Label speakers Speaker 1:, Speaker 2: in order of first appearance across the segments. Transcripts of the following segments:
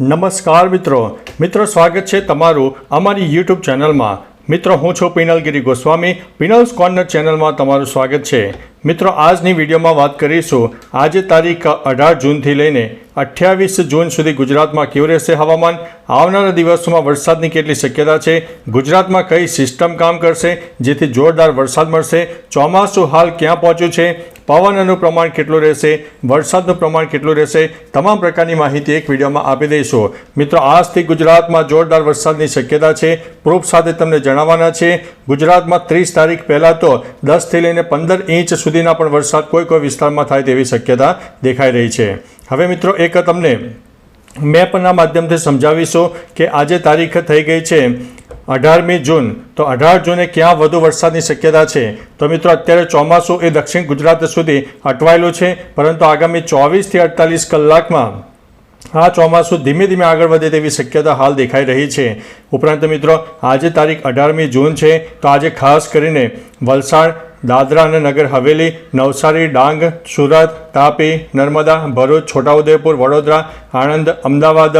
Speaker 1: નમસ્કાર મિત્રો. મિત્રો, સ્વાગત છે તમારું અમારી યુટ્યુબ ચેનલમાં. મિત્રો, હું છું પિનલગીરી ગોસ્વામી. પિનલ્સ કોર્નર ચેનલમાં તમારું સ્વાગત છે. મિત્રો, આજની વિડીયોમાં વાત કરીશું. આજે તારીખ અઢાર જૂનથી લઈને અઠ્યાવીસ જૂન સુધી ગુજરાતમાં કેવું રહેશે હવામાન? આવનારા દિવસોમાં વરસાદની કેટલી શક્યતા છે? ગુજરાતમાં કઈ સિસ્ટમ કામ કરશે? જેથી જોરદાર વરસાદ મળશે? ચોમાસું હાલ ક્યાં પહોંચ્યું છે? પવનનું પ્રમાણ કેટલું રહેશે, વરસાદનું પ્રમાણ કેટલું રહેશે, તમામ પ્રકારની માહિતી એક વિડીયોમાં આપી દઈશું. મિત્રો, આજથી ગુજરાતમાં જોરદાર વરસાદની શક્યતા છે. પ્રૂફ સાથે તમને જણાવવાના છે, ગુજરાતમાં ત્રીસ તારીખ પહેલાં તો દસથી લઈને પંદર ઇંચ સુધીના પણ વરસાદ કોઈ કોઈ વિસ્તારમાં થાય તેવી શક્યતા દેખાઈ રહી છે. હવે મિત્રો, એક તમને મેપના માધ્યમથી સમજાવીશું કે આજે તારીખ થઈ ગઈ છે. અઢારમી જૂન. તો અઢાર જૂને ક્યાં વધુ વરસાદની શક્યતા છે? તો મિત્રો, અત્યારે ચોમાસું એ દક્ષિણ ગુજરાત સુધી અટવાયેલું છે, પરંતુ આગામી ચોવીસથી અડતાલીસ કલાકમાં આ ચોમાસું ધીમે ધીમે આગળ વધે તેવી શક્યતા હાલ દેખાઈ રહી છે. ઉપરાંત મિત્રો, આજે તારીખ અઢારમી જૂન છે, તો આજે ખાસ કરીને વલસાડ, દાદરા અને નગર હવેલી, નવસારી, ડાંગ, સુરત, તાપી, નર્મદા, ભરૂચ, છોટાઉદેપુર, વડોદરા, આણંદ, અમદાવાદ,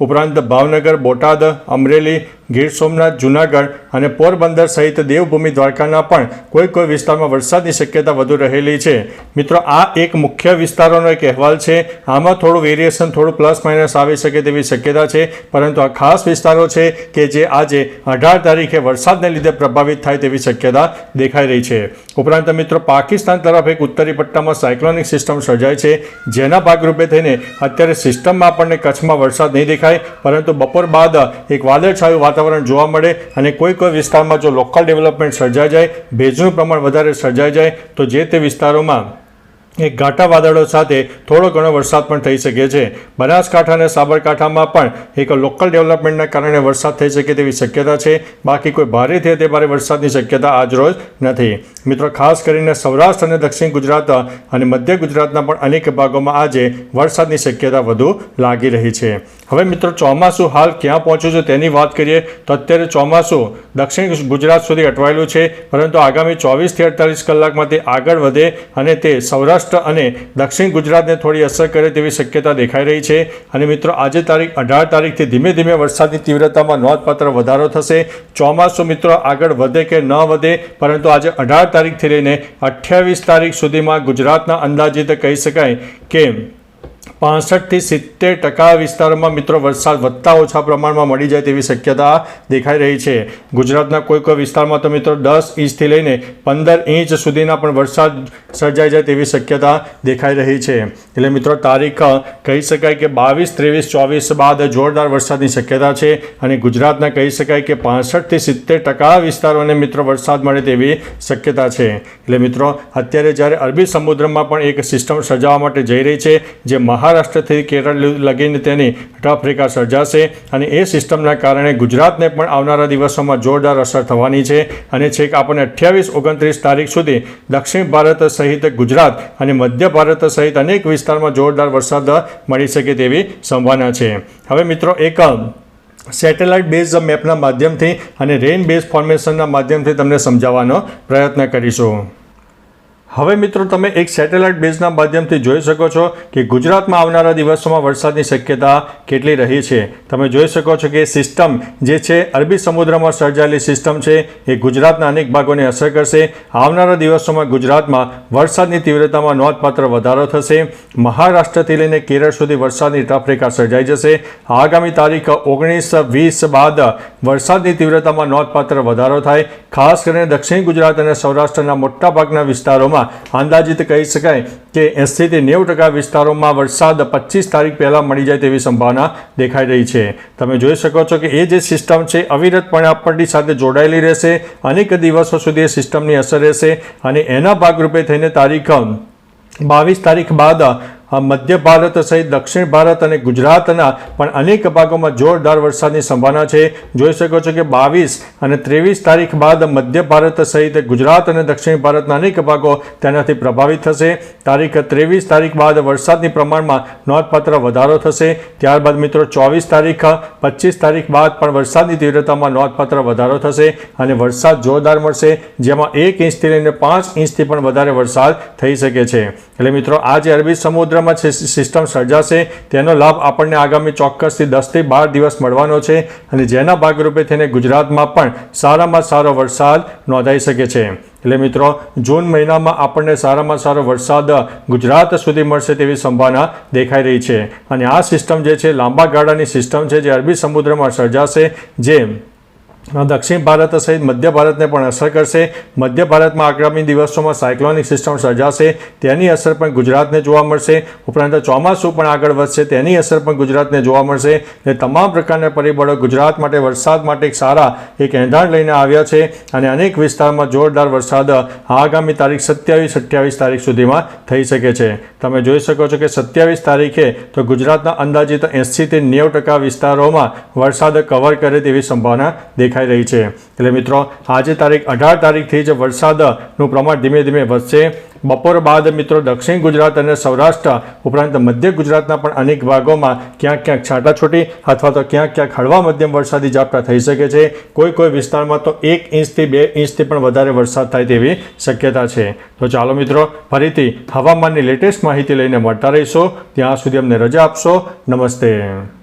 Speaker 1: ઉપરાંત ભાવનગર, બોટાદ, અમરેલી ગીર સોમનાથ, જૂનાગઢ અને પોરબંદર સહિત દેવભૂમિ દ્વારકાના પણ કોઈ કોઈ વિસ્તારમાં વરસાદની શક્યતા વધુ રહેલી છે. મિત્રો, આ એક મુખ્ય વિસ્તારોનો એક અહેવાલ છે. આમાં થોડું વેરિએશન થોડું પ્લસ માઇનસ આવી શકે તેવી શક્યતા છે. પરંતુ આ ખાસ વિસ્તારો છે કે જે આજે અઢાર તારીખે વરસાદને લીધે પ્રભાવિત થાય તેવી શક્યતા દેખાઈ રહી છે. ઉપરાંત મિત્રો, પાકિસ્તાન તરફ એક ઉત્તરી પટ્ટામાં સાયક્લોનિક સિસ્ટમ સર્જાય છે. જેના ભાગરૂપે થઈને અત્યારે સિસ્ટમમાં આપણને કચ્છમાં વરસાદ નહીં દેખાય. પરંતુ બપોર બાદ એક વાદળછાયું વાતાવરણ જોવા મળે અને કોઈ કોઈ વિસ્તારમાં જો લોકલ ડેવલપમેન્ટ સર્જાઈ જાય, ભેજનું પ્રમાણ વધારે સર્જાઈ જાય, તો જે તે વિસ્તારોમાં એક ઘાટા વાદળો સાથે થોડો ઘણો વરસાદ પણ થઈ શકે છે. બનાસકાંઠા અને સાબરકાંઠામાં પણ એક લોકલ ડેવલપમેન્ટના કારણે વરસાદ થઈ શકે તેવી શક્યતા છે. બાકી કોઈ ભારેથી તે ભારે વરસાદની શક્યતા આજરોજ નથી. મિત્રો, ખાસ કરીને સૌરાષ્ટ્ર અને દક્ષિણ ગુજરાત અને મધ્ય ગુજરાતના પણ અનેક ભાગોમાં આજે વરસાદની શક્યતા વધુ લાગી રહી છે. હવે મિત્રો, ચોમાસું હાલ ક્યાં પહોંચ્યું છે તેની વાત કરીએ તો અત્યારે ચોમાસું દક્ષિણ ગુજરાત સુધી અટવાયેલું છે. પરંતુ આગામી ચોવીસથી અડતાલીસ કલાકમાં તે આગળ વધે અને તે સૌરાષ્ટ્ર અને દક્ષિણ ગુજરાતને થોડી અસર કરે તેવી શક્યતા દેખાઈ રહી છે. અને મિત્રો, આજે તારીખ અઢાર તારીખથી ધીમે ધીમે વરસાદની તીવ્રતામાં નોંધપાત્ર વધારો થશે. ચોમાસું મિત્રો આગળ વધે કે ન વધે, પરંતુ આજે અઢાર તારીખથી લઈને અઠ્યાવીસ તારીખ સુધીમાં ગુજરાતના અંદાજિત કહી શકાય કે પાસઠથી સિત્તેર ટકા વિસ્તારોમાં મિત્રો વરસાદ વધતા ઓછા પ્રમાણમાં મળી જાય તેવી શક્યતા દેખાઈ રહી છે. ગુજરાતના કોઈ કોઈ વિસ્તારમાં તો મિત્રો દસ ઇંચથી લઈને પંદર ઇંચ સુધીના પણ વરસાદ સર્જાઈ જાય તેવી શક્યતા દેખાઈ રહી છે. એટલે મિત્રો તારીખ કહી શકાય કે બાવીસ, ત્રેવીસ, ચોવીસ બાદ જોરદાર વરસાદની શક્યતા છે અને ગુજરાતના કહી શકાય કે પાસઠથી સિત્તેર ટકા વિસ્તારોને મિત્રો વરસાદ મળે તેવી શક્યતા છે. એટલે મિત્રો અત્યારે જ્યારે અરબી સમુદ્રમાં પણ એક સિસ્ટમ સર્જાવા માટે જઈ રહી છે, જે મહારાષ્ટ્રથી કેરળ લગીને તેની રેખા સર્જાશે અને એ સિસ્ટમના કારણે ગુજરાતને પણ આવનારા દિવસોમાં જોરદાર અસર થવાની છે. અને છેક આપણને અઠ્યાવીસ ઓગણત્રીસ તારીખ સુધી દક્ષિણ ભારત સહિત ગુજરાત અને મધ્ય ભારત સહિત અનેક વિસ્તારમાં જોરદાર વરસાદ મળી શકે તેવી સંભાવના છે. હવે મિત્રો એક સેટેલાઇટ બેઝ મેપના માધ્યમથી અને રેઇન બેઝ ફોર્મેશનના માધ્યમથી તમને સમજાવવાનો પ્રયત્ન કરીશું. હવે મિત્રો તમે એક સેટેલાઇટ બેઝના માધ્યમથી જોઈ શકો છો કે ગુજરાતમાં આવનારા દિવસોમાં વરસાદની શક્યતા કેટલી રહી છે. તમે જોઈ શકો છો કે સિસ્ટમ જે છે, અરબી સમુદ્રમાં સર્જાયેલી સિસ્ટમ છે, એ ગુજરાતના અનેક ભાગોને અસર કરશે. આવનારા દિવસોમાં ગુજરાતમાં વરસાદની તીવ્રતામાં નોંધપાત્ર વધારો થશે. મહારાષ્ટ્રથી લઈને કેરળ સુધી વરસાદની ટફરેખા સર્જાઈ જશે. આગામી તારીખ ઓગણીસ વીસ બાદ વરસાદની તીવ્રતામાં નોંધપાત્ર વધારો થાય. ખાસ કરીને દક્ષિણ ગુજરાત અને સૌરાષ્ટ્રના મોટાભાગના વિસ્તારોમાં અંદાજિત કહી શકાય કે એંસીથી નેવું ટકા વિસ્તારોમાં વરસાદ પચીસ તારીખ પહેલાં મળી જાય તેવી સંભાવના દેખાઈ રહી છે. તમે જોઈ શકો છો કે એ જે સિસ્ટમ છે, અવિરતપણે આપણી સાથે જોડાયેલી રહેશે, અનેક દિવસો સુધી એ સિસ્ટમની અસર રહેશે અને એના ભાગરૂપે થઈને તારીખ બાવીસ તારીખ બાદ મધ્ય ભારત સહિત દક્ષિણ ભારત અને ગુજરાતના પણ અનેક ભાગોમાં જોરદાર વરસાદની સંભાવના છે. જોઈ શકો છો કે બાવીસ અને ત્રેવીસ તારીખ બાદ મધ્ય ભારત સહિત ગુજરાત અને દક્ષિણ ભારતના અનેક ભાગો તેનાથી પ્રભાવિત થશે. તારીખ ત્રેવીસ તારીખ બાદ વરસાદની પ્રમાણમાં નોંધપાત્ર વધારો થશે. ત્યારબાદ મિત્રો ચોવીસ તારીખ, પચીસ તારીખ બાદ પણ વરસાદની તીવ્રતામાં નોંધપાત્ર વધારો થશે અને વરસાદ જોરદાર મળશે, જેમાં એક ઇંચથી લઈને પાંચ ઇંચથી પણ વધારે વરસાદ થઈ શકે છે. એટલે મિત્રો, આજે અરબી સમુદ્ર છે, સિસ્ટમ સર્જાશે. તેનો લાભ આપણને આગામી ચોક્કસથી દસથી બાર દિવસ મળવાનો છે અને જેના ભાગરૂપે થઈને ગુજરાતમાં પણ સારામાં સારો વરસાદ નોંધાઈ શકે છે. એટલે મિત્રો, જૂન મહિનામાં આપણને સારામાં સારો વરસાદ ગુજરાત સુધી મળશે તેવી સંભાવના દેખાઈ રહી છે. અને આ સિસ્ટમ જે છે, લાંબા ગાળાની સિસ્ટમ છે, જે અરબી સમુદ્રમાં સર્જાશે, જે દક્ષિણ ભારત સહિત મધ્ય ભારતને પણ અસર કરશે. મધ્ય ભારતમાં આગામી દિવસોમાં સાયક્લોનિક સિસ્ટમ સર્જાશે, તેની અસર પણ ગુજરાતને જોવા મળશે. ઉપરાંત ચોમાસું પણ આગળ વધશે, તેની અસર પણ ગુજરાતને જોવા મળશે. એ તમામ પ્રકારના પરિબળો ગુજરાત માટે વરસાદ માટે એક સારા એક એંધાણ લઈને આવ્યા છે અને અનેક વિસ્તારમાં જોરદાર વરસાદ આગામી તારીખ સત્યાવીસ, અઠ્યાવીસ તારીખ સુધીમાં થઈ શકે છે. તમે જોઈ શકો છો કે સત્યાવીસ તારીખે તો ગુજરાતના અંદાજિત એંસીથી નેવું ટકા વિસ્તારોમાં વરસાદ કવર કરે તેવી સંભાવના દેખાઈ રહી છે. એટલે મિત્રો, આજે તારીખ અઢાર તારીખથી જ વરસાદનું પ્રમાણ ધીમે ધીમે વધશે. બપોર બાદ મિત્રો દક્ષિણ ગુજરાત અને સૌરાષ્ટ્ર, ઉપરાંત મધ્ય ગુજરાતના પણ અનેક ભાગોમાં ક્યાંક ક્યાંક છાંટાછૂટી અથવા તો ક્યાંક ક્યાંક હળવા મધ્યમ વરસાદી ઝાપટા થઈ શકે છે. કોઈ કોઈ વિસ્તારમાં તો એક ઇંચથી બે ઇંચથી પણ વધારે વરસાદ થાય તેવી શક્યતા છે. તો ચાલો મિત્રો, ફરીથી હવામાનની લેટેસ્ટ માહિતી લઈને મળતા રહીશો. ત્યાં સુધી અમને રજા આપશો. નમસ્તે.